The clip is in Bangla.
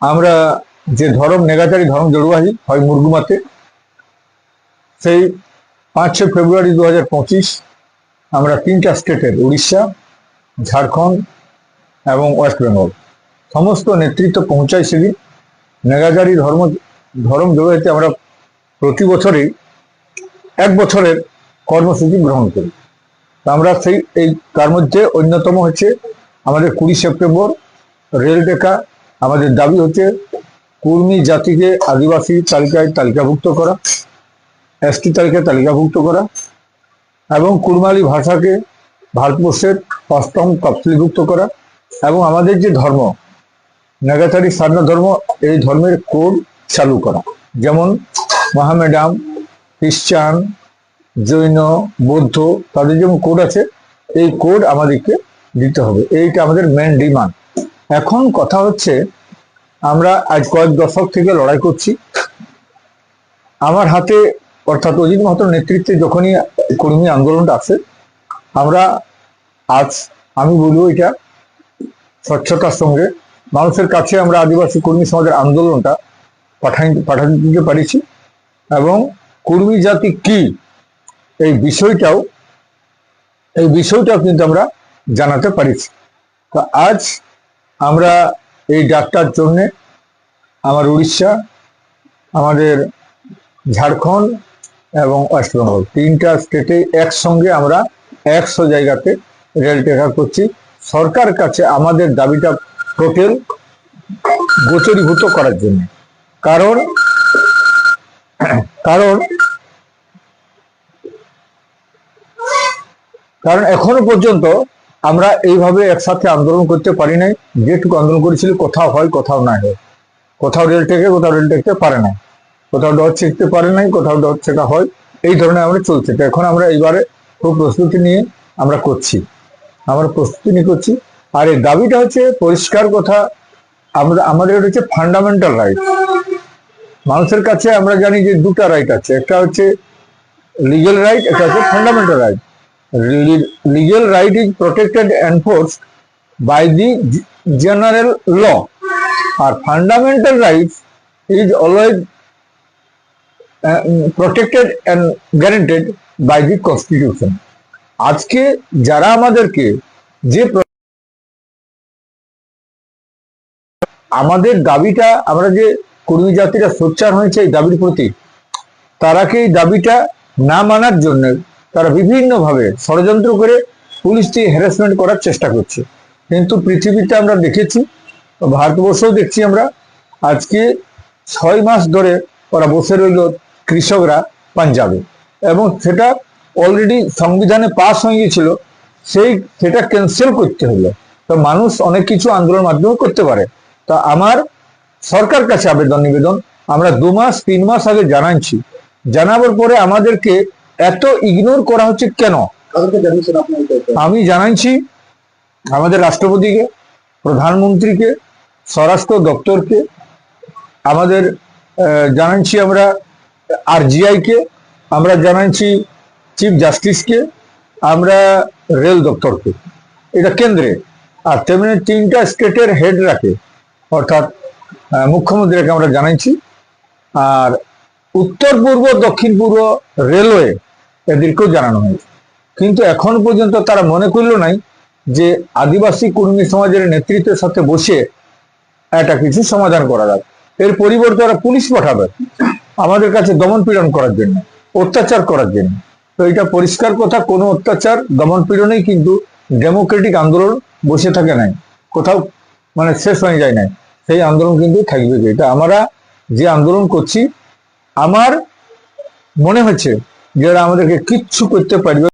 আমরা যে ধরম, নেগাচারি ধরম জড়ুয়াহি হয় মুরগুমাতে সেই পাঁচই ফেব্রুয়ারি দু হাজার পঁচিশ আমরা তিনটা স্টেটের, উড়িষ্যা, ঝাড়খণ্ড এবং ওয়েস্ট বেঙ্গল। সমস্ত নেতৃত্ব পৌঁছায় সেদিন। নেগাজারি ধর্ম ধর্ম জড়িয়ে আমরা প্রতি বছরই এক বছরের কর্মসূচি গ্রহণ করি। আমরা সেই, এই, তার মধ্যে অন্যতম হচ্ছে আমাদের কুড়ি সেপ্টেম্বর রেল টেকা আমাদের দাবি হচ্ছে কুর্মী জাতিকে আদিবাসী তালিকায় তালিকাভুক্ত করা, এসটি তালিকায় তালিকাভুক্ত করা এবং কুরমালি ভাষাকে ভারতবর্ষের অষ্টম তফসিলভুক্ত করা এবং আমাদের যে ধর্ম নেগাচারী সারনা ধর্ম, এই ধর্মের কোড চালু করা। যেমন মহামেডাম খ্রিস্টান জৈন, বৌদ্ধ, তাদের যেমন কোড আছে, এই কোড আমাদেরকে দিতে হবে। এইটা আমাদের মেন ডিমান্ড এখন কথা হচ্ছে, আমরা আজ কয়েক দশক থেকে লড়াই করছি। আমার হাতে অর্থাৎ অজিত মাহাতোর নেতৃত্বে যখনই কর্মী আন্দোলনটা আসে আমরা আজ আমি বলব এটা স্বচ্ছতার সঙ্গে। মানুষের কাছে আমরা আদিবাসী কর্মী সমাজের আন্দোলনটা পাঠাই পাঠাতে দিতে পারিছি এবং কর্মী জাতি কি, এই বিষয়টাও এই বিষয়টাও কিন্তু আমরা জানাতে পারিছি। তো আজ আমরা এই ডাক্তার জন্যে আমার উড়িষ্যা, আমাদের ঝাড়খণ্ড এবং ওয়েস্ট বেঙ্গল তিনটা স্টেটে একসঙ্গে আমরা একশো জায়গাতে রেল টেকা করছি। সরকার কাছে আমাদের দাবিটা টোটাল গোচরীভূত করার জন্য। কারণ কারণ কারণ এখনও পর্যন্ত আমরা এইভাবে একসাথে আন্দোলন করতে পারি নাই। যেটুকু আন্দোলন করেছিল, কোথাও হয়, কোথাও না হয়। কোথাও রেল টেকে, কোথাও রেল টেকতে পারে না কোথাও ডট শিখতে পারে নাই, কোথাও ডট শেখা হয়। এই ধরনের আমরা চলছে। তো এখন আমরা এইবারে খুব প্রস্তুতি নিয়ে আমরা করছি। আমরা প্রস্তুতি নিয়ে করছি। আর এই দাবিটা হচ্ছে পরিষ্কার কথা, আমরা, আমাদের হচ্ছে ফান্ডামেন্টাল রাইট মানুষের কাছে আমরা জানি যে দুটা রাইট আছে। একটা হচ্ছে লিগেল রাইট একটা হচ্ছে fundamental right legal right is protected enforced by the general law R fundamental rights is always protected and guaranteed by the constitution আজকে যারা আমাদেরকে যে আমাদের দাবিটা আমরা যে কর্মী জাতিরা সোচ্চার হয়েছে এই দাবির প্রতি তারাকে এই দাবিটা না মানার জন্য তারা বিভিন্নভাবে ষড়যন্ত্র করে পুলিশকে হ্যারাসমেন্ট করার চেষ্টা করছে। কিন্তু পৃথিবীতে আমরা দেখেছি, ভারতবর্ষও দেখছি আমরা, আজকে ছয় মাস ধরে ওরা বসে রইল কৃষকরা পাঞ্জাবে। এবং সেটা অলরেডি সংবিধানে পাস হয়ে গিয়েছিল, সেই সেটা ক্যান্সেল করতে হলো। তো মানুষ অনেক কিছু আন্দোলন মাধ্যমে করতে পারে। তা আমার সরকার কাছে আবেদন, নিবেদন, আমরা দু মাস, তিন মাস আগে জানাচ্ছি জানাবার পরে আমাদেরকে এত ইগনোর করা হচ্ছে কেন? আমি জানাইছি আমাদের রাষ্ট্রপতিকে প্রধানমন্ত্রীকে স্বরাষ্ট্র দপ্তরকে আমাদের জানাইছি আমরা আর আরজিআইকে আমরা জানাইছি চিফ জাস্টিসকে আমরা রেল দপ্তরকে। এটা কেন্দ্রে। আর তেমনি তিনটা স্টেটের হেড রাখে অর্থাৎ মুখ্যমন্ত্রীকে আমরা জানাইছি। আর উত্তর পূর্ব দক্ষিণ পূর্ব রেলওয়ে এদেরকেও জানানো হয়েছে। কিন্তু এখন পর্যন্ত তারা মনে করল নাই যে আদিবাসী কর্মী সমাজের নেতৃত্বের সাথে বসে একটা কিছু সমাধান করা যাবে এর পরিবর্তে ওরা পুলিশ পাঠাবে আমাদের কাছে দমন পীড়ন করার জন্য, অত্যাচার করার জন্য। তো এটা পরিষ্কার কথা, কোনো অত্যাচার, দমন পীড়নেই কিন্তু ডেমোক্রেটিক আন্দোলন বসে থাকে নাই। কোথাও মানে শেষ হয়ে যায় নাই। সেই আন্দোলন কিন্তু থাকবে এটা আমরা যে আন্দোলন করছি, আমার মনে হচ্ছে যে এরা আমাদেরকে কিচ্ছু করতে পারবে